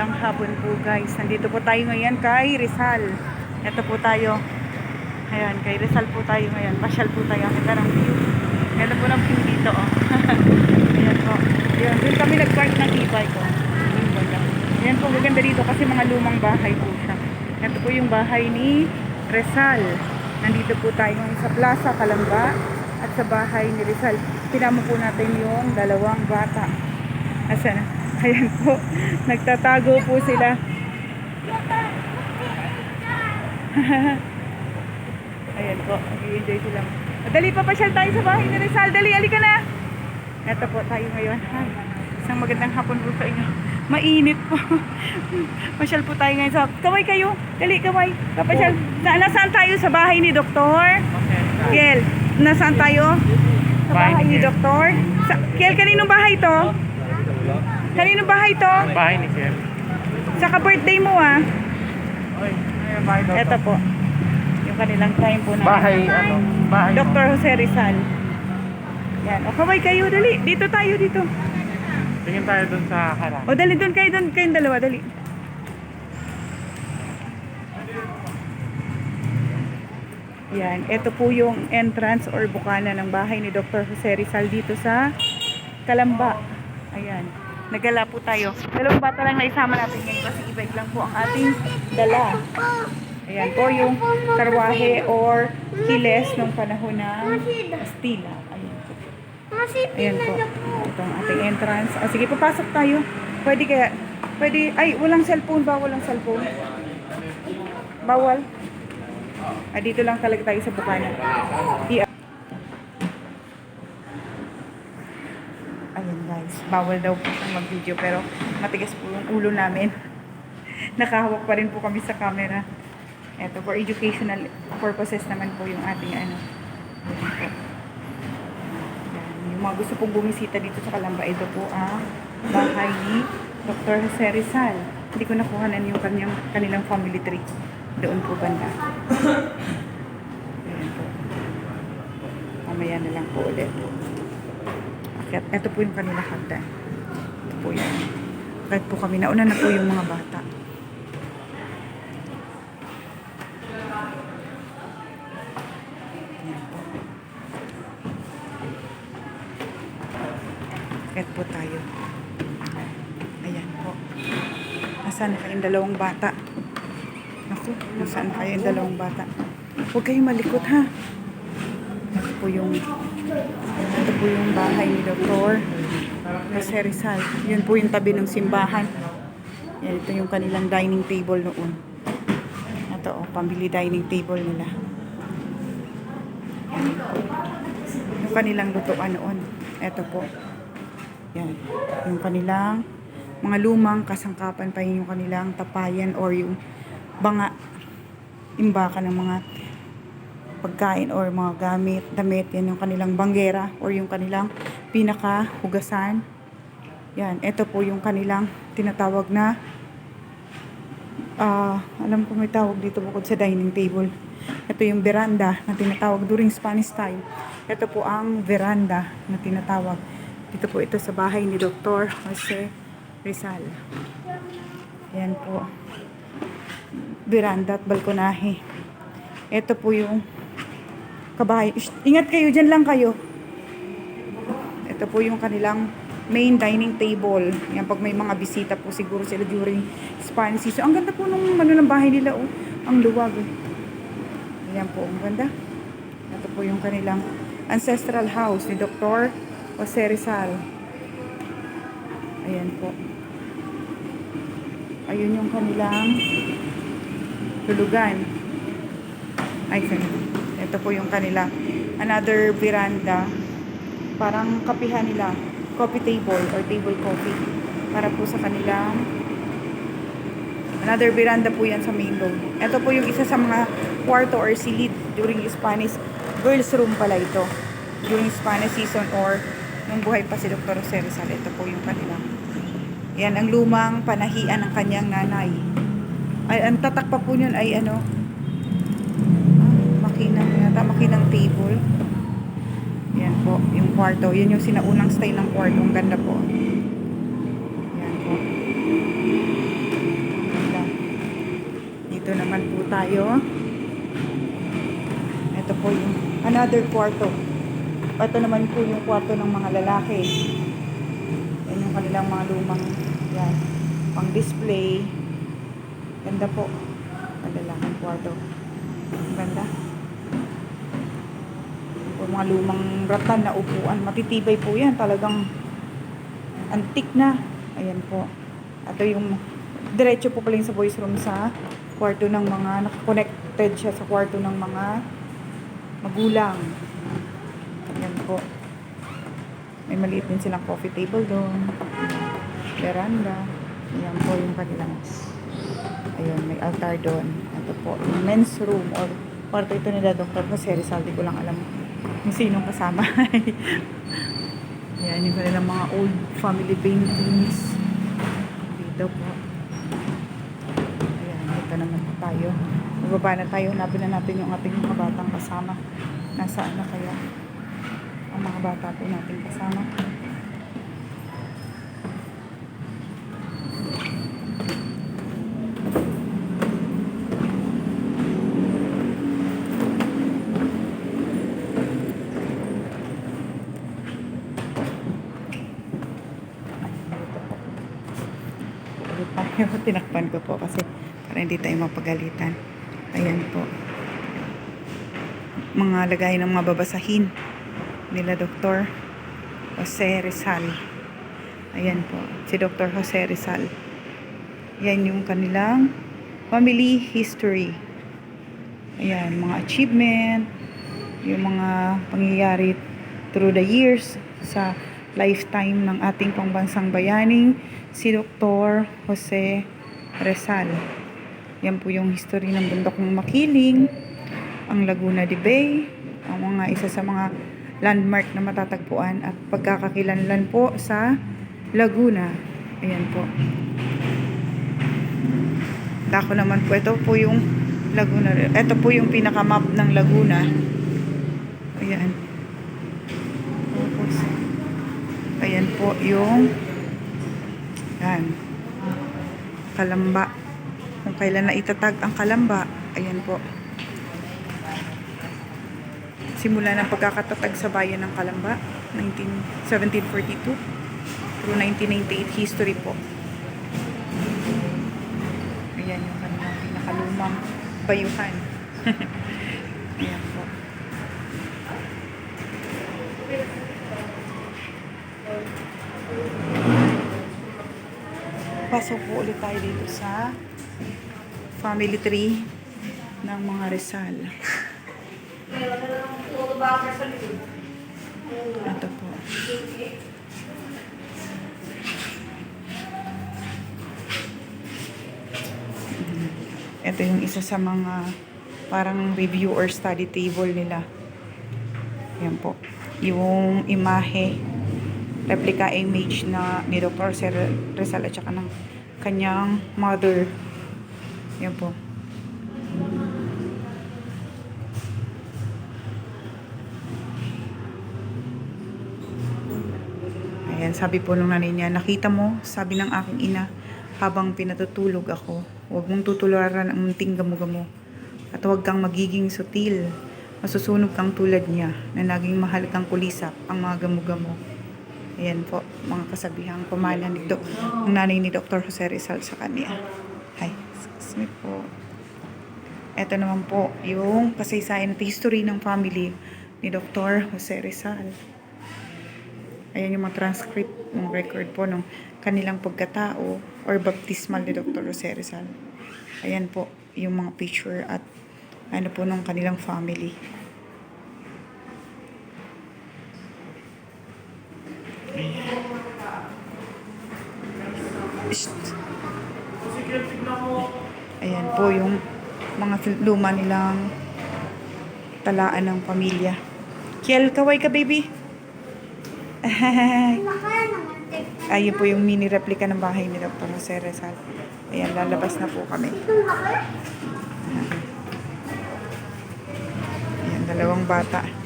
magandang hapon po guys. Nandito po tayo ngayon kay Rizal. Ito po tayo. Ayan, kay Rizal po tayo ngayon. Pasyal po tayo. Ganda ng view. Ganda po ng view dito oh. Ayan po. Ayan, doon kami nag-park ng e-bike ko. Ayan po, maganda dito kasi mga lumang bahay po siya. Ito po yung bahay ni Rizal. Nandito po tayo sa Plaza Kalamba at sa bahay ni Rizal. Pinamo po natin yung dalawang bata. Asa na? Ayan po. Nagtatago po sila. Ayan po. Nag-enjoy sila. Dali pa pasyal tayo sa bahay ni Rizal. Dali, alika na. Ito po tayo ngayon. Ay, isang magandang hapon po sa inyo. Mainit po. Pasyal po tayo ngayon sa... Kamay kayo. Dali, kamay. Papasyal. Na, nasaan tayo? Sa bahay ni Doktor? Kiel, nasaan tayo? Sa bahay ni Doktor? Sa, Kiel, kaninong bahay to? Kaninong bahay to? Bahay ni Sir. Sa ka-birthday mo ah. Oy, ay, bahay daw Ito to. po. Yung kanilang time po na. Bahay, ano, bahay. Dr. Jose Rizal. Yan. O kaway kayo, dali. Dito tayo, dito. Tingin tayo dun sa harap. O dali doon kayo, doon kayong dalawa, dali. Yan. Ito po yung entrance or bukana ng bahay ni Dr. Jose Rizal dito sa Kalamba. Ayan. Nagala po tayo. Dalawang bata lang naisama natin ngayon kasi iba lang po ang ating dala. Ayan po yung karwahe or kiles nung panahon ng Kastila. Ayan po. Ayan po. Ito ang ating entrance. Ah, sige, papasok tayo. Pwede kaya, pwede, ay, walang cellphone ba? Walang cellphone? Bawal? Ah, dito lang talaga tayo sa bukana. I- Ayan guys, bawal daw po kung mag-video pero matigas po yung ulo namin. Nakahawak pa rin po kami sa camera. Ito, for educational purposes naman po yung ating ano. Yan. Yung mga gusto pong bumisita dito sa Kalamba, ito po ang bahay ni Dr. Jose Rizal. Hindi ko nakuhanan yung kanyang, kanilang family tree. Doon po banda. Ayan po. Mamaya na lang po ulit. Akyat. Ito po yung kanilang hagdan. Ito po yan. Kahit po kami, nauna na po yung mga bata. Ayan po. Akyat po tayo. Ayan po. Nasaan na kayong dalawang bata? Naku, nasaan kayo yung dalawang bata? Huwag kayong malikot ha. Ito po yung ito po yung bahay ni Dr. Jose Rizal. Yun po yung tabi ng simbahan. Yan, ito yung kanilang dining table noon. Ito oh, pambili dining table nila. Yung kanilang lutuan noon. Ito po. Yan. Yung kanilang mga lumang kasangkapan pa yun yung kanilang tapayan or yung banga imbakan ng mga pagkain or mga gamit, damit, yan yung kanilang banggera or yung kanilang pinakahugasan. Yan, ito po yung kanilang tinatawag na ah, alam ko may tawag dito bukod sa dining table. Ito yung veranda na tinatawag during Spanish time. Ito po ang veranda na tinatawag. Dito po ito sa bahay ni Dr. Jose Rizal. Yan po. Veranda at balkonahe. Ito po yung kabahay. Shh, ingat kayo, dyan lang kayo. Ito po yung kanilang main dining table. Yan, pag may mga bisita po siguro sila during Spanish season. Ang ganda po nung ano ng bahay nila, oh. Ang luwag. Ayan po, ang ganda. Ito po yung kanilang ancestral house ni Dr. Jose Rizal. Ayan po. Ayun yung kanilang tulugan. Ay, sorry. Ito po yung kanila. Another veranda. Parang kapihan nila. Coffee table or table coffee. Para po sa kanilang Another veranda po yan sa main road. Ito po yung isa sa mga kwarto or silid during Spanish girls room pala ito. During Spanish season or nung buhay pa si Dr. Jose. Ito po yung kanilang. Yan ang lumang panahian ng kanyang nanay. Ay, ang tatak pa po yun ay ano, makinang yata, makinang table. Yan po, yung kwarto. Yan yung sinaunang style ng kwarto. Ang ganda po. Yan po. tayo. Ito po yung another kwarto. Ito naman po yung kwarto ng mga lalaki. Yan yung kanilang mga lumang yan, pang display. Ganda po. Ang lalaking kwarto. Ang Ganda. Mga lumang ratan na upuan. Matitibay po yan. Talagang antik na. Ayan po. Ito yung diretso po pala yung sa voice room sa kwarto ng mga nakakonected siya sa kwarto ng mga magulang. Ayan po. May maliit din silang coffee table doon. Veranda. Ayan po yung kanilang ayun, may altar doon. Ito po, yung men's room or kwarto ito nila Dr. Jose Rizal. Di ko lang alam kung sinong kasama. Ayan, yung kanilang mga old family paintings. Dito po. Ayan, ito naman tayo. Bababa na tayo. Hanapin na natin yung ating mga batang kasama. Nasaan na kaya ang mga bata po natin kasama. Dito po. Ulit tayo. Tinakpan ko po kasi para hindi tayo mapagalitan. Ayan po. Mga lagay ng mga babasahin nila Dr. Jose Rizal. Ayan po. Si Dr. Jose Rizal. Yan yung kanilang family history. Ayan, mga achievement, yung mga pangyayari through the years sa lifetime ng ating pangbansang bayaning si Dr. Jose Rizal. Yan po yung history ng bundok ng Makiling, ang Laguna de Bay, ang mga isa sa mga landmark na matatagpuan at pagkakakilanlan po sa Laguna. Ayan po. Dako naman po. Ito po yung Laguna. Ito po yung pinaka-map ng Laguna. Ayan. Ayan po yung yan. Kalamba. Kung kailan na itatag ang Kalamba. Ayan po. Simula ng pagkakatatag sa bayan ng Kalamba, 19, 1742 through 1998 history po. Ayan yung kanilang pinakalumang bayuhan. Ayan po. Pasok po ulit tayo dito sa family tree ng mga Rizal. Ito po. Ito yung isa sa mga parang review or study table nila. Yan po. Yung imahe, replica image na ni Dr. Sir Rizal at saka ng kanyang mother. Yan po. Ayan, sabi po nung nanay niya, nakita mo, sabi ng aking ina, habang pinatutulog ako, huwag mong tutularan ang munting gamo-gamo. At huwag kang magiging sutil. Masusunog kang tulad niya, na naging mahal kang kulisap ang mga gamo-gamo. Ayan po, mga kasabihang pamana ni Dok, ng nanay ni Dr. Jose Rizal sa kanya. Hi, excuse me po. Ito naman po, yung kasaysayan at history ng family ni Dr. Jose Rizal. Ayan yung mga transcript, yung record po ng kanilang pagkatao or baptismal ni Dr. Jose Rizal. Ayan po, yung mga picture at ano po ng kanilang family. Po yung mga luma nilang talaan ng pamilya. Kiel, kaway ka baby. Ayun po yung mini replica ng bahay ni Dr. Jose Rizal. Ayan, lalabas na po kami. Ayan, dalawang bata.